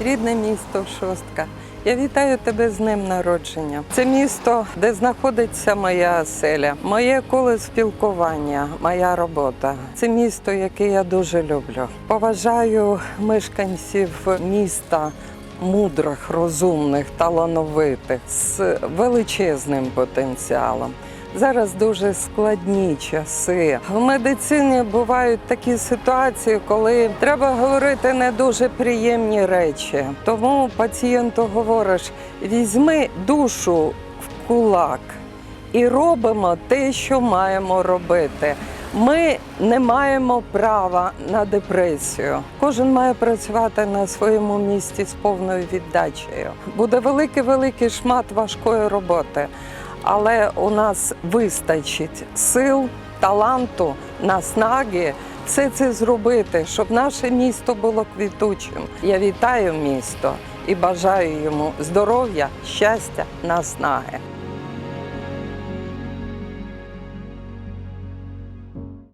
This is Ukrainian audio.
рідне місто Шостка. Я вітаю тебе з днем народження. Це місто, де знаходиться моя оселя, моє коло спілкування, моя робота. Це місто, яке я дуже люблю. Поважаю мешканців міста. Мудрих, розумних, талановитих з величезним потенціалом. Зараз дуже складні часи. В медицині бувають такі ситуації, коли треба говорити не дуже приємні речі. Тому пацієнту говориш: візьми душу в кулак і робимо те, що маємо робити. Ми не маємо права на депресію. Кожен має працювати на своєму місці з повною віддачею. Буде великий великий шмат важкої роботи, але у нас вистачить сил, таланту, наснаги все це зробити, щоб наше місто було квітучим. Я вітаю місто і бажаю йому здоров'я, щастя, наснаги.